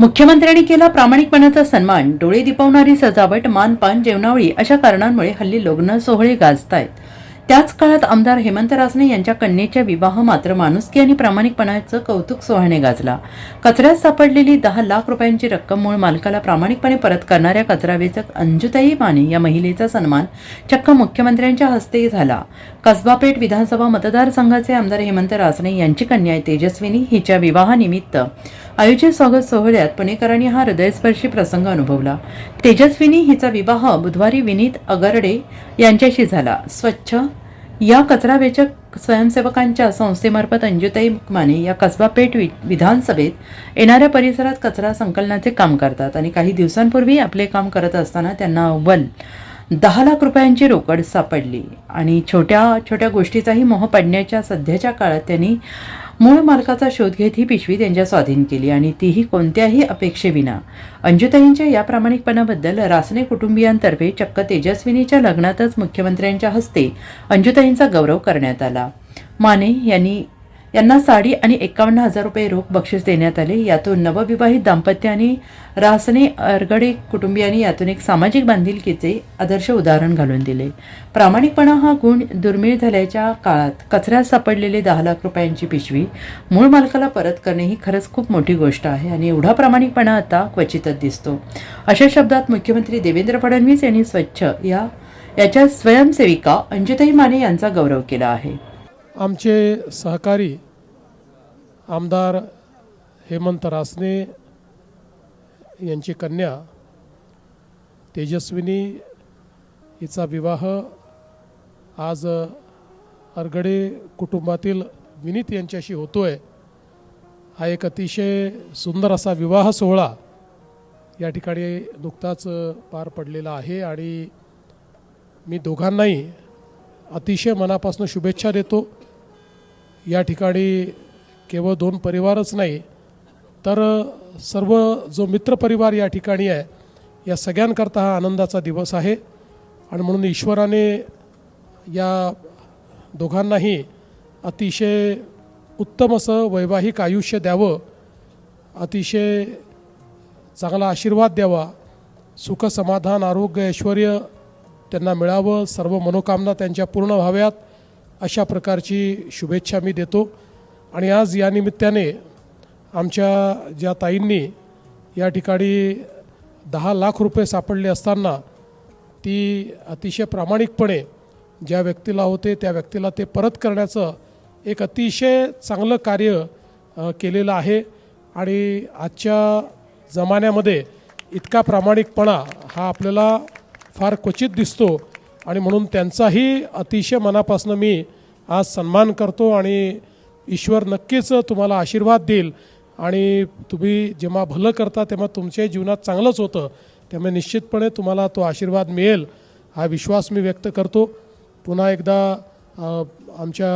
मुख्यमंत्र्यांनी केला प्रामाणिकपणाचा सन्मान डोळे दिपवणारी सजावट मानपान जेवणावळी अशा कारणांमुळे हल्ली लग्न सोहळे गाजतायत. त्याच काळात आमदार हेमंत रासने यांच्या कन्येच्या विवाह मात्र माणुसकी आणि प्रामाणिकपणाचं कौतुक सोहळ्याने गाजला. कचऱ्यात सापडलेली दहा लाख रुपयांची रक्कम मूळ मालकाला प्रामाणिकपणे परत करणाऱ्या कचरा वेचक अंजुताई माने या महिलेचा सन्मान चक्क मुख्यमंत्र्यांच्या हस्ते झाला. कसबापेठ विधानसभा मतदारसंघाचे आमदार हेमंत रासने यांची कन्या तेजस्विनी हिच्या विवाहानिमित्त. आयोजित स्वागत सोहळ्यात पुणेकरांनी हा हृदयस्पर्शी प्रसंग अनुभवला. तेजस्विनी हिचा विवाह बुधवारी विनीत अगरडे यांच्याशी झाला. स्वच्छ या कचरा वेचक स्वयंसेवकांच्या संस्थेमार्फत अंजुताई माने या कसबा पेठ वि- विधानसभेत येणाऱ्या परिसरात कचरा संकलनाचे काम करतात आणि काही दिवसांपूर्वी आपले काम करत असताना त्यांना अव्वल दहा लाख रुपयांची रोकड सापडली. आणि छोट्या छोट्या गोष्टीचाही मोह पडण्याच्या सध्याच्या काळात त्यांनी मूळ मालकाचा शोध घेत ही पिशवी त्यांच्या स्वाधीन केली. आणि तीही कोणत्याही अपेक्षेविना. अंजुताईंच्या या प्रामाणिकपणाबद्दल रासने कुटुंबियांतर्फे चक्क तेजस्विनीच्या लग्नातच मुख्यमंत्र्यांच्या हस्ते अंजुताईंचा गौरव करण्यात आला. माने यांनी यांना साडी आणि एकावन्न हजार रुपये रोख बक्षीस देण्यात आले. यातून नवविवाहित दाम्पत्य आणि रासने अरगडे कुटुंबियांनी यातून एक सामाजिक बांधिलकीचे आदर्श उदाहरण घालून दिले. प्रामाणिकपणा हा गुण दुर्मिळ झाल्याच्या काळात कचऱ्यात सापडलेले दहा लाख रुपयांची पिशवी मूळ मालकाला परत करणे ही खरंच खूप मोठी गोष्ट आहे आणि एवढा प्रामाणिकपणा आता क्वचितच दिसतो. अशा शब्दात मुख्यमंत्री देवेंद्र फडणवीस यांनी स्वच्छ या याच्या स्वयंसेविका अंजुताई माने यांचा गौरव केला आहे. आमचे सहकारी आमदार हेमंत रासने यांची कन्या तेजस्विनी हिचा विवाह आज अरगडे कुटुंबातील विनीत यांच्याशी होतो आहे हा एक अतिशय सुंदर असा विवाह सोहळा या ठिकाणी नुकताच पार पडलेला आहे आणि मी दोघांनाही अतिशय मनापासून शुभेच्छा देतो. या ठिकाणी केवळ दोन परिवारच नाही तर सर्व जो मित्रपरिवार या ठिकाणी आहे या सगळ्यांकरता हा आनंदाचा दिवस आहे. आणि म्हणून ईश्वराने या दोघांनाही अतिशय उत्तम असं वैवाहिक आयुष्य द्यावं अतिशय चांगला आशीर्वाद द्यावा सुख समाधान आरोग्य ऐश्वर त्यांना मिळावं सर्व मनोकामना त्यांच्या पूर्ण व्हाव्यात अशा प्रकारची शुभेच्छा मी देतो. आणि आज या निमित्ताने आमच्या ज्या ताईंनी या ठिकाणी दहा लाख रुपये सापडले असताना ती अतिशय प्रामाणिकपणे ज्या व्यक्तीला होते त्या व्यक्तीला ते परत करण्याचं एक अतिशय चांगलं कार्य केलेलं आहे. आणि आजच्या जमान्यामध्ये इतका प्रामाणिकपणा हा आपल्याला फार क्वचित दिसतो आणि म्हणून त्यांचाही अतिशय मनापासून मी आज सन्मान करतो आणि ईश्वर नक्कीच तुम्हाला आशीर्वाद देईल. आणि तुम्ही जेव्हा भलं करता तेव्हा तुमच्याही जीवनात चांगलंच होतं. त्यामुळे निश्चितपणे तुम्हाला तो आशीर्वाद मिळेल हा विश्वास मी व्यक्त करतो. पुन्हा एकदा आमच्या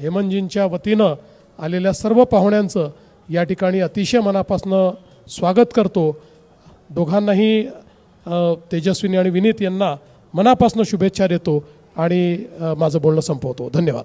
हेमंतजींच्या वतीनं आलेल्या सर्व पाहुण्यांचं या ठिकाणी अतिशय मनापासून स्वागत करतो. दोघांनाही तेजस्विनी आणि विनीत यांना मनापासून शुभेच्छा देतो आणि माझं बोलणं संपवतो. धन्यवाद.